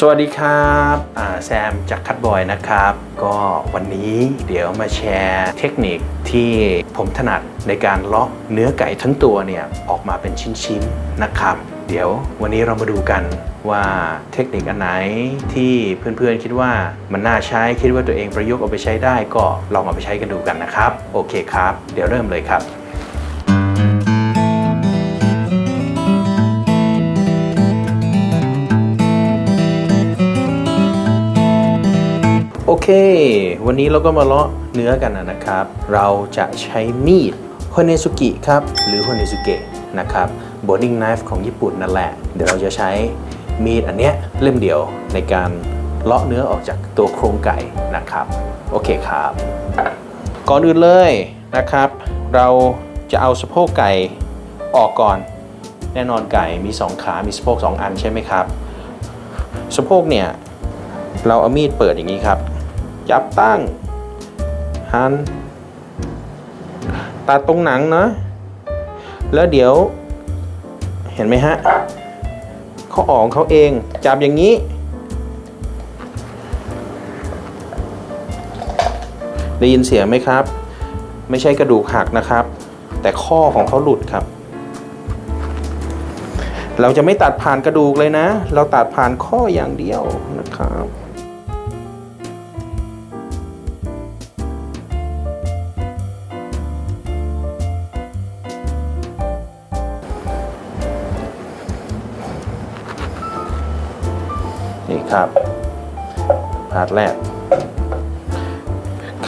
สวัสดีครับแซมจากคัตบอยนะครับ ก็วันนี้เดี๋ยวมาแชร์เทคนิคที่ผมถนัดในการเลาะเนื้อไก่ทั้งตัวเนี่ยออกมาเป็นชิ้นๆนะครับ เดี๋ยววันนี้เรามาดูกันว่าเทคนิคอันไหนที่เพื่อนๆคิดว่ามันน่าใช้คิดว่าตัวเองประยุกต์เอาไปใช้ได้ก็ลองเอาไปใช้กันดูกันนะครับ โอเคครับ เดี๋ยวเริ่มเลยครับ เค วันนี้เราก็มาเลาะเนื้อกันนะครับ เราจะใช้มีดโฮเนซุกิครับ หรือโฮเนซุเกะนะครับบ o ด d ิ n ง knife ของญี่ปุ่นนั่นแหละ เดี๋ยวเราจะใช้มีดอันเนี้ยเล่มเดียวในการเลาะเนื้อออกจากตัวโครงไก่นะครับ โอเคครับ ก่อนอื่นเลยนะครับ เราจะเอาสะโพกไก่ออกก่อน แน่นอนไก่มี 2 ขา มีสะโพก 2 อันใช่ไหมครับ สะโพกเนี่ย เราเอามีดเปิดอย่างนี้ครับ จับตั้ง หัน ตัดตรงหนังเนาะแล้วเดี๋ยว เห็นไหมฮะเขาออกของเขาเอง จับอย่างนี้ ได้ยินเสียงไหมครับ ไม่ใช่กระดูกหักนะครับ แต่ข้อของเขาหลุดครับเราจะไม่ตัดผ่านกระดูกเลยนะ เราตัดผ่านข้ออย่างเดียวนะครับ ครับพาร์ทแรก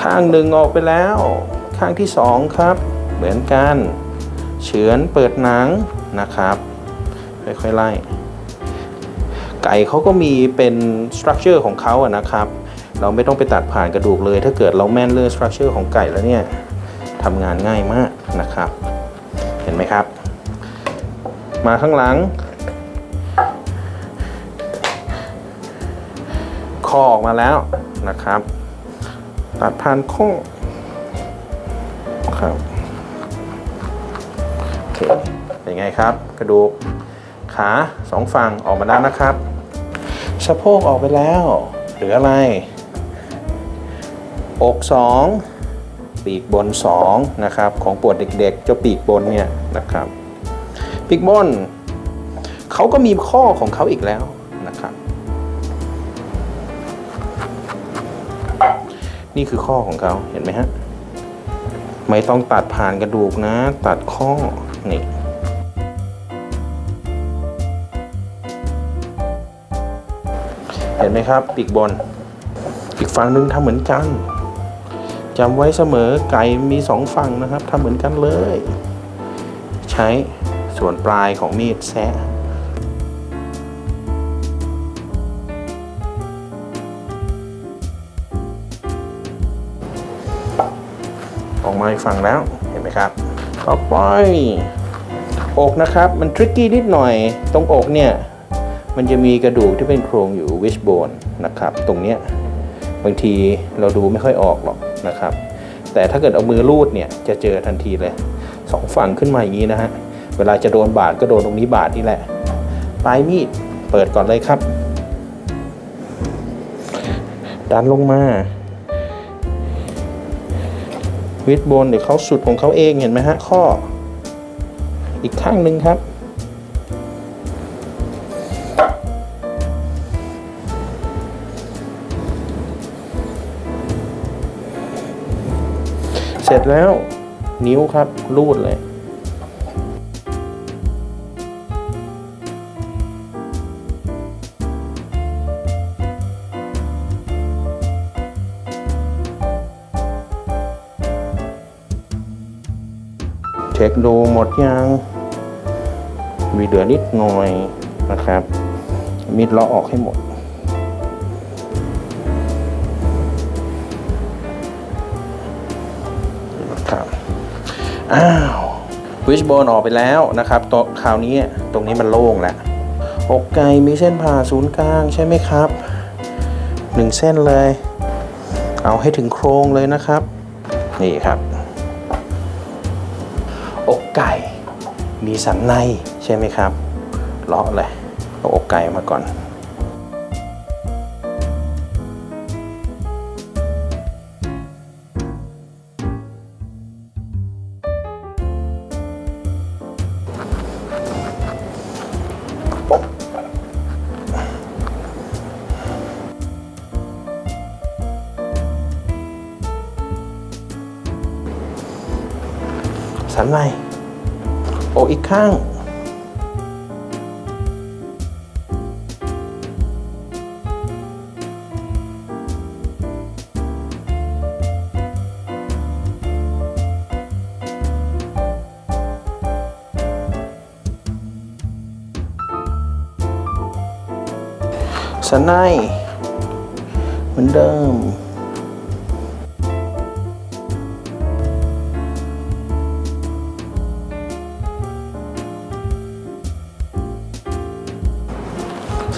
ข้างหนึ่งออกไปแล้ว ข้างที่สองครับ เหมือนกันเฉือนเปิดหนังนะครับค่อยๆไล่ไก่เขาก็มีเป็นสตรัคเจอร์ของเขาอะนะครับ เราไม่ต้องไปตัดผ่านกระดูกเลย ถ้าเกิดเราแม่นเรื่องสตรัคเจอร์ของไก่แล้วเนี่ยทำงานง่ายมากนะครับ เห็นไหมครับ มาข้างหลัง คอออกมาแล้วนะครับ ตัดผ่านข้อครับโอเคเป็นไงครับ กระดูกขาสองฝั่งออกมาแล้วนะครับสะโพกออกไปแล้วหลืออะไร อกสองปีกบนสองนะครับ ของปวดเด็กๆ เจ้าปีกบนเนี่ยนะครับ ปีกบนเขาก็มีข้อของเขาอีกแล้วนะครับ นี่คือข้อของเขาเห็นไหมฮะ ไม่ต้องตัดผ่านกระดูกนะ ตัดข้อนี่เห็นไหมครับ ปีกบน อีกฝั่งหนึ่งทำเหมือนกันจำไว้เสมอไก่มีสองฝั่งนะครับทำเหมือนกันเลย ใช้ส่วนปลายของมีดแซะ อีกฝั่งแล้วเห็นไหมครับ ต่อไปอกนะครับมันทริกกี้นิดหน่อยตรงอกเนี่ยมันจะมีกระดูกที่เป็นโครงอยู่วิชโบนนะครับ ตรงเนี้ยบางทีเราดูไม่ค่อยออกหรอกนะครับ แต่ถ้าเกิดเอามือลูดเนี่ยจะเจอทันทีเลยสองฝั่งขึ้นมาอย่างนี้นะฮะเวลาจะโดนบาดก็โดนตรงนี้บาดนี่แหละปลายมีดเปิดก่อนเลยครับ ดันลงมา วิดบนเดี๋ยวเขาสุดของเขาเองเห็นไหมฮะข้อ อีกข้างหนึ่งครับ เสร็จแล้วนิ้วครับรูดเลย เช็คดูหมดยัง มีเหลือนิดหน่อยนะครับ มีดเลาะออกให้หมด ครับ อ้าววิชโบนออกไปแล้วนะครับตัวคราวนี้ตรงนี้มันโล่งแล้วอกไก่มีเส้นผ่าศูนย์กลางใช่ไหมครับหนึ่งเส้นเลย เอาให้ถึงโครงเลยนะครับ นี่ครับ ไก่ มีสันในใช่ไหมครับเลาะเลยเอาอกไก่มาก่อน สันใน อกอีกข้าง สันในเหมือนเดิม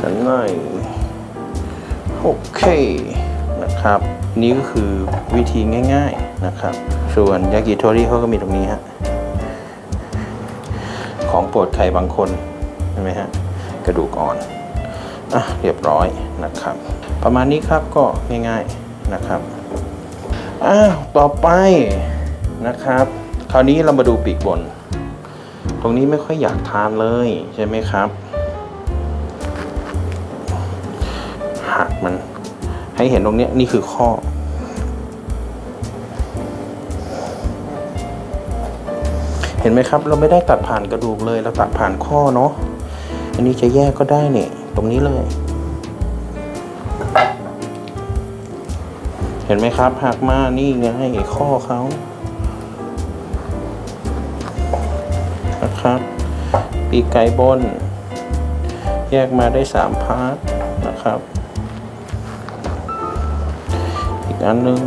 สันในโอเคนะครับนี่ก็คือวิธีง่ายๆนะครับ ส่วนยากิโทริเขาก็มีตรงนี้ฮะของโปรดใครบางคนใช่ไหมฮะกระดูกอ่อนอะเรียบร้อยนะครับ ประมาณนี้ครับก็ง่ายๆนะครับอ้าวต่อไปนะครับ คราวนี้เรามาดูปีกบน ตรงนี้ไม่ค่อยอยากทานเลยใช่ไหมครับ ให้เห็นตรงนี้นี่คือข้อ เห็นไหมครับ เราไม่ได้ตัดผ่านกระดูกเลย เราตัดผ่านข้อเนาะอันนี้จะแยกก็ได้เนี่ยตรงนี้เลย เห็นไหมครับหักมานี่ไงข้อเขานะครับ ปีกไก่บน แยกมาได้สามพาร์ทนะครับ อันหนึง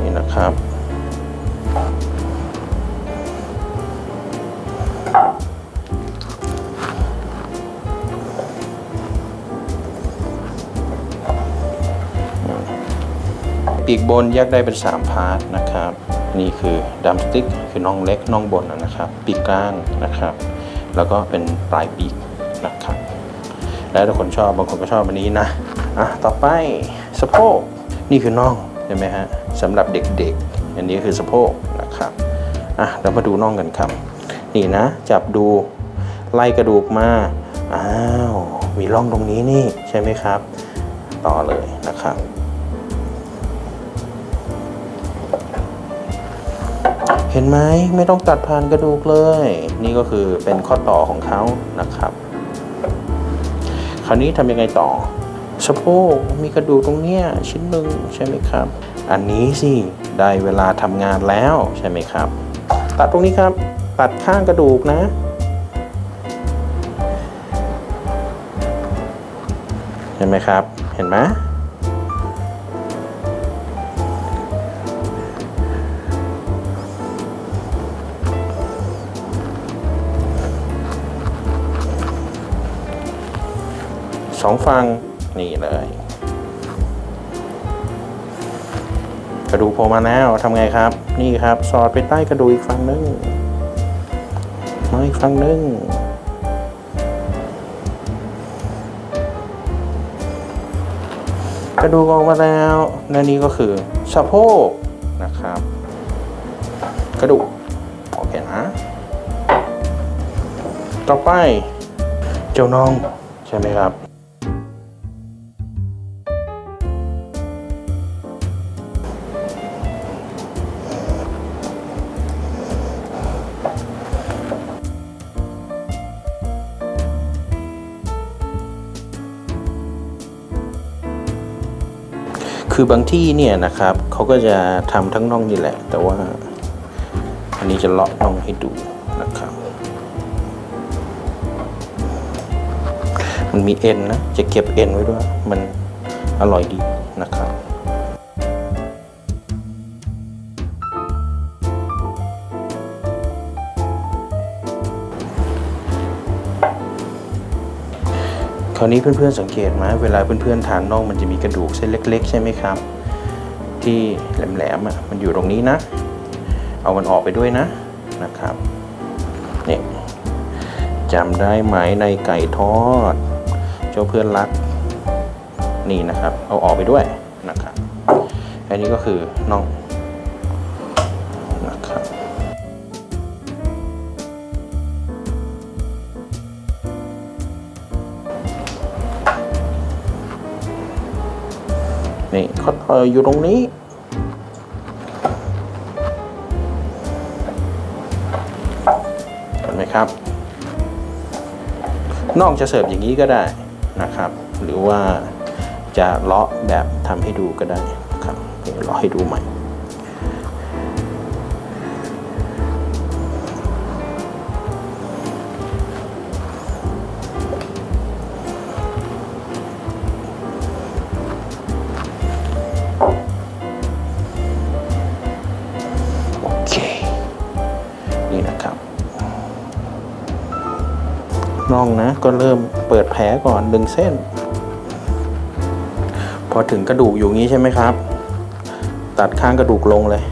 นี่นะครับปีกบนแยกได้เป็น 3 พาร์ทนะครับ นี่คือดัมสติ๊กคือน่องเล็กน่องบนนะครับ ปีกกลางนะครับ แล้วก็เป็นปลายปีก นะครับ แล้วแต่คนชอบบางคนก็ชอบอันนี้นะอะต่อไปสะโพกนี่คือน่องเห็นไหมฮะสำหรับเด็กๆ อันนี้คือสะโพกนะครับอะเรามาดูน่องกันครับ นี่นะ จับดูไล่กระดูกมาอ้าวมีร่องตรงนี้นี่ใช่ไหมครับ ต่อเลยนะครับเห็นไหมไม่ต้องตัดผ่านกระดูกเลย นี่ก็คือเป็นข้อต่อของเขานะครับ คราวนี้ทำยังไงต่อสะโพกมีกระดูกตรงเนี้ยชิ้นหนึ่งใช่ไหมครับ อันนี้สิได้เวลาทำงานแล้วใช่ไหมครับ ตัดตรงนี้ครับ ตัดข้างกระดูกนะเห็นไหมครับ เห็นไหม สองฝั่งนี่เลย กระดูกโผล่มาแล้วทำไงครับ นี่ครับสอดไปใต้กระดูกอีกฝั่งหนึงมาอีกฝั่งหนึงกระดูกออกมาแล้วและนี่ก็คือสะโพกนะครับ กระดูกโอเคนะ ต่อไป เจ้าน้อง ใช่ไหมครับ คือบางที่เนี่ยนะครับเขาก็จะทำทั้งน่องนี่แหละ แต่ว่า อันนี้จะเลาะน่องให้ดูนะครับ มันมีเอ็นนะ จะเก็บเอ็นไว้ด้วย มันอร่อยดีนะครับ คราวนี้เพื่อนๆสังเกตไหมเวลาเพื่อนๆทานน่องมันจะมีกระดูกเส้นเล็ก ๆ ใช่ไหมครับ ที่แหลมๆอะมันอยู่ตรงนี้นะ เอามันออกไปด้วยนะนะครับนี่จำได้ไหมในไก่ทอด เจ้าเพื่อนรักนี่นะครับ เอาออกไปด้วยนะครับอันนี้ก็คือน่อง นี่เขาเอ่ออยู่ตรงนี้ เห็นไหมครับ นอกจะเสิร์ฟอย่างนี้ก็ได้นะครับ หรือว่าจะเลาะแบบทำให้ดูก็ได้ครับเดี๋ยวเลาะให้ดูใหม่ น่องนะ ก็เริ่มเปิดแผลก่อนดึงเส้น พอถึงกระดูกอยู่งี้ใช่ไหมครับ ตัดข้างกระดูกลงเลย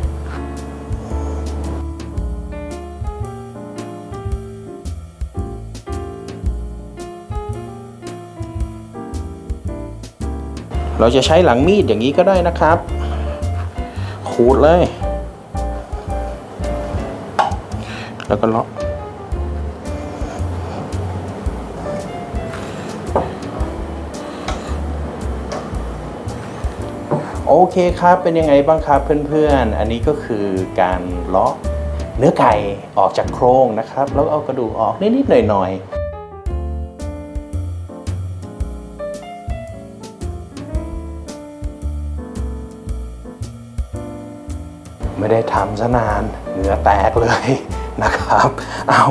เราจะใช้หลังมีดอย่างนี้ก็ได้นะครับ ขูดเลย แล้วก็เลาะ โอเคครับเป็นยังไงบ้างครับเพื่อนๆ อันนี้ก็คือการเลาะเนื้อไก่ออกจากโครงนะครับ แล้วเอากระดูกออกนิดๆหน่อยๆไม่ได้ทำซะนานเหงื่อแตกเลย นะครับเอา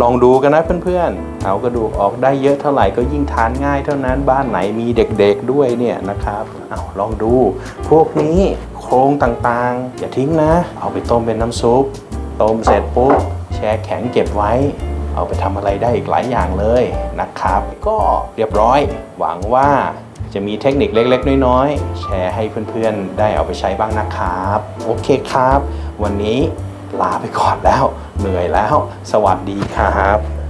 ลองดูกันนะเพื่อนๆ เอากระดูกออกได้เยอะเท่าไหร่ก็ยิ่งทานง่ายเท่านั้นบ้านไหนมีเด็กๆด้วยเนี่ยนะครับเอาลองดู พวกนี้โครงต่างๆ อย่าทิ้งนะ เอาไปต้มเป็นน้ำซุป ต้มเสร็จปุ๊บแช่แข็งเก็บไว้เอาไปทำอะไรได้อีกหลายอย่างเลยนะครับ ก็เรียบร้อย หวังว่าจะมีเทคนิคเล็ก ๆ น้อย ๆ แชร์ให้เพื่อน ๆ ได้เอาไปใช้บ้างนะครับ โอเคครับ วันนี้ลาไปก่อนแล้ว เหนื่อยแล้ว สวัสดีครับ